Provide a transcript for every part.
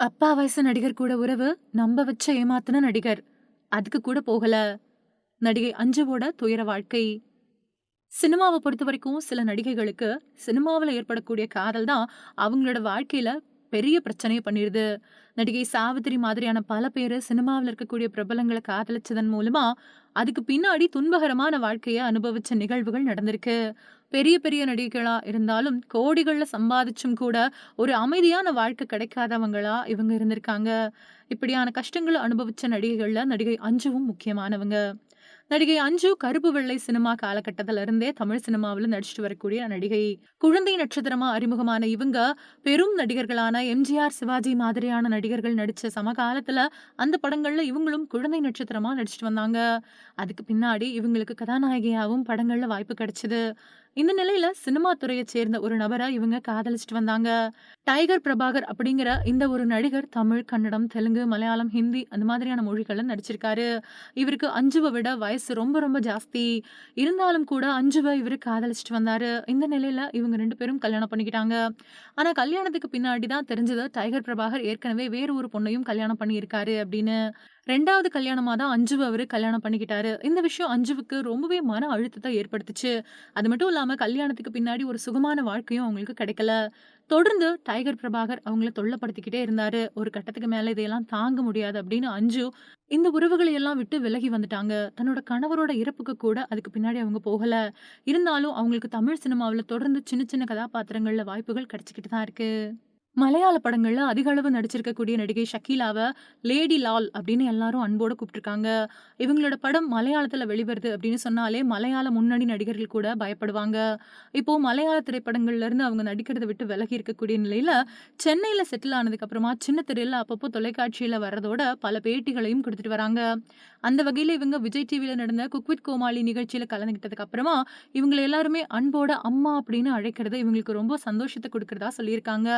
அப்பா வயசு நடிகர் கூட உறவு நம்ப வச்ச ஏமாத்துன நடிகர். அதுக்கு கூட போகல. நடிகை அஞ்சுவோட துயர வாழ்க்கை. சினிமாவை பொறுத்த வரைக்கும் சில நடிகைகளுக்கு சினிமாவில் ஏற்படக்கூடிய காதல் தான் அவங்களோட வாழ்க்கையில பெரிய பிரச்சனையை பண்ணிடுது. நடிகை சாவித்திரி மாதிரியான பல பேர் சினிமாவில் இருக்கக்கூடிய பிரபலங்களை காதலிச்சதன் மூலமா அதுக்கு பின்னாடி துன்பகரமான வாழ்க்கையை அனுபவிச்ச நிகழ்வுகள் நடந்திருக்கு. பெரிய பெரிய நடிகைகளா இருந்தாலும் கோடிகளில் சம்பாதிச்சும் கூட ஒரு அமைதியான வாழ்க்கை கிடைக்காதவங்களா இவங்க இருந்திருக்காங்க. இப்படியான கஷ்டங்களை அனுபவிச்ச நடிகைகள்ல நடிகை அஞ்சுவும் முக்கியமானவங்க. நடிகை அஞ்சு கருப்பு வெள்ளை சினிமா காலகட்டத்தில இருந்தே தமிழ் சினிமாவில் நடிச்சிட்டு வரக்கூடிய நடிகை. குழந்தை நட்சத்திரமா அறிமுகமான இவங்க பெரும் நடிகர்களான எம்ஜிஆர் சிவாஜி மாதிரியான நடிகர்கள் நடிச்ச சமகாலத்துல அந்த படங்கள்ல இவங்களும் குழந்தை நட்சத்திரமா நடிச்சிட்டு வந்தாங்க. அதுக்கு பின்னாடி இவங்களுக்கு கதாநாயகியாவும் படங்கள்ல வாய்ப்பு கிடைச்சது. இந்த நிலையில சினிமா துறையை சேர்ந்த ஒரு நபரை இவங்க காதலிச்சிட்டு வந்தாங்க. டைகர் பிரபாகர் அப்படிங்கிற இந்த ஒரு நடிகர் தமிழ் கன்னடம் தெலுங்கு மலையாளம் ஹிந்தி அந்த மாதிரியான மொழிகளில் நடிச்சிருக்காரு. இவருக்கு அஞ்சுவை விட வயசு ரொம்ப ரொம்ப ஜாஸ்தி. இருந்தாலும் கூட அஞ்சுவை இவர் காதலிச்சிட்டு வந்தாரு. இந்த நிலையில இவங்க ரெண்டு பேரும் கல்யாணம் பண்ணிக்கிட்டாங்க. ஆனா கல்யாணத்துக்கு பின்னாடி தான் தெரிஞ்சது டைகர் பிரபாகர் ஏற்கனவே வேறு ஒரு பொண்ணையும் கல்யாணம் பண்ணியிருக்காரு அப்படின்னு. ரெண்டாவது கல்யாணமாக தான் அஞ்சுவை அவர் கல்யாணம் பண்ணிக்கிட்டாரு. இந்த விஷயம் அஞ்சுவுக்கு ரொம்பவே மன அழுத்தத்தை ஏற்படுத்துச்சு. அது மட்டும் இல்லாமல் கல்யாணத்துக்கு பின்னாடி ஒரு சுகமான வாழ்க்கையும் அவங்களுக்கு கிடைக்கல. தொடர்ந்து டைகர் பிரபாகர் அவங்கள தொல்லப்படுத்திக்கிட்டே இருந்தாரு. ஒரு கட்டத்துக்கு மேலே இதையெல்லாம் தாங்க முடியாது அப்படின்னு அஞ்சு இந்த உறவுகளை எல்லாம் விட்டு விலகி வந்துட்டாங்க. தன்னோட கணவரோட இறப்புக்கு கூட அதுக்கு பின்னாடி அவங்க போகல. இருந்தாலும் அவங்களுக்கு தமிழ் சினிமாவில் தொடர்ந்து சின்ன சின்ன கதாபாத்திரங்களில் வாய்ப்புகள் கிடைச்சிக்கிட்டு தான் இருக்கு. மலையாள படங்கள்ல அதிக அளவு நடிச்சிருக்கக்கூடிய நடிகை ஷக்கீலாவை லேடி லால் அப்படின்னு எல்லாரும் அன்போட கூப்பிட்டுருக்காங்க. இவங்களோட படம் மலையாளத்துல வெளிவருது அப்படின்னு சொன்னாலே மலையாள முன்னணி நடிகர்கள் கூட பயப்படுவாங்க. இப்போ மலையாள திரைப்படங்கள்ல இருந்து அவங்க நடிக்கிறத விட்டு விலகி இருக்கக்கூடிய நிலையில சென்னையில செட்டில் ஆனதுக்கு அப்புறமா சின்ன திரையில அப்பப்போ தொலைக்காட்சியில வர்றதோட பல பேட்டிகளையும் கொடுத்துட்டு வராங்க. அந்த வகையில இவங்க விஜய் டிவியில நடந்த குக்வித் கோமாளி நிகழ்ச்சியில கலந்துக்கிட்டதுக்கப்புறமா இவங்களை எல்லாருமே அன்போட அம்மா அப்படின்னு அழைக்கிறது இவங்களுக்கு ரொம்ப சந்தோஷத்தை கொடுக்கறதா சொல்லியிருக்காங்க.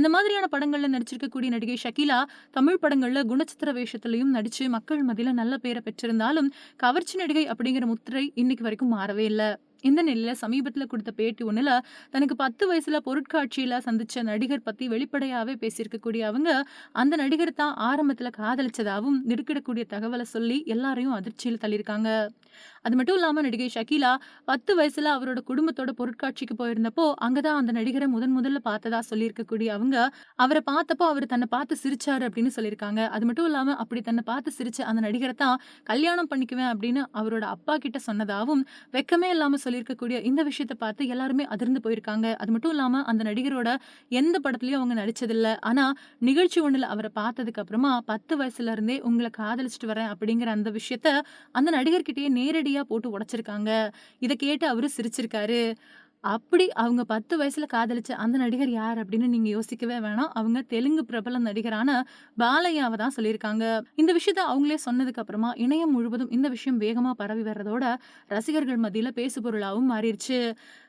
அந்த மாதிரியான படங்கள்ல நடிச்சிருக்கக்கூடிய நடிகை ஷகிலா தமிழ் படங்களில் குணச்சித்திர வேஷத்திலையும் நடிச்சு மக்கள் மத்தியில நல்ல பேரை பெற்றிருந்தாலும் கவர்ச்சி நடிகை அப்படிங்கிற முத்திரை இன்னைக்கு வரைக்கும் மாறவே இல்லை. இந்த நிலையில சமீபத்துல கொடுத்த பேட்டி ஒண்ணுல தனக்கு பத்து வயசுல பொருட்காட்சியில சந்திச்ச நடிகர் பத்தி வெளிப்படையாவே பேசியிருக்கக்கூடிய அவங்க அந்த நடிகர் தான் ஆரம்பத்துல காதலிச்சதாகவும் திடுக்கிடக்கூடிய தகவலை சொல்லி எல்லாரையும் அதிர்ச்சியில் தள்ளியிருக்காங்க. அது மட்டும் இல்லாம நடிகை ஷக்கீலா பத்து வயசுல அவரோட குடும்பத்தோட பொருட்காட்சிக்கு போயிருந்தப்போ அங்கதான் அந்த நடிகரை முதன் முதல்ல பார்த்ததா சொல்லியிருக்கக்கூடிய அவங்க அவரை பார்த்தப்போ அவர் தன்னை பார்த்து சிரிச்சாரு அப்படின்னு சொல்லியிருக்காங்க. அது மட்டும் இல்லாம அப்படி தன்னை பார்த்து சிரிச்ச அந்த நடிகரை தான் கல்யாணம் பண்ணிக்குவேன் அப்படின்னு அவரோட அப்பா கிட்ட சொன்னதாகவும் வெக்கமே இல்லாம சொல்லியிருக்கக்கூடிய இந்த விஷயத்த பார்த்து எல்லாருமே அதிர்ந்து போயிருக்காங்க. அது மட்டும் இல்லாம அந்த நடிகரோட எந்த படத்துலயும் அவங்க நடிச்சதில்ல. ஆனா நிகழ்ச்சி ஒண்ணுல அவரை பார்த்ததுக்கு அப்புறமா பத்து வயசுல இருந்தே உங்களை காதலிச்சிட்டு வரேன் அப்படிங்கிற அந்த விஷயத்த அந்த நடிகர்கிட்டயே நேரடியா போட்டு உடைச்சிருக்காங்க. இதை கேட்டு அவரு சிரிச்சிருக்காரு. அப்படி அவங்க பத்து வயசுல காதலிச்ச அந்த நடிகர் யார் அப்படின்னு நீங்க யோசிக்கவே வேணாம். அவங்க தெலுங்கு பிரபல நடிகரான பாலையாவை தான் சொல்லியிருக்காங்க. இந்த விஷயத்த அவங்களே சொன்னதுக்கு அப்புறமா இணையம் முழுவதும் இந்த விஷயம் வேகமா பரவி வர்றதோட ரசிகர்கள் மத்தியில பேசுபொருளாகவும் மாறிடுச்சு.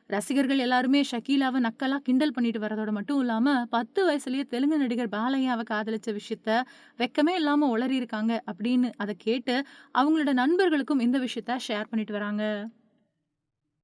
ரசிகர்கள் எல்லாருமே ஷக்கீலாவை நக்கலா கிண்டல் பண்ணிட்டு வரதோட மட்டும் இல்லாம பத்து வயசுலயே தெலுங்கு நடிகர் பாலையாவை காதலிச்ச விஷயத்த வெக்கமே இல்லாம உளறி இருக்காங்க அப்படின்னு அதை கேட்டு அவங்களோட நண்பர்களுக்கும் இந்த விஷயத்த ஷேர் பண்ணிட்டு வராங்க.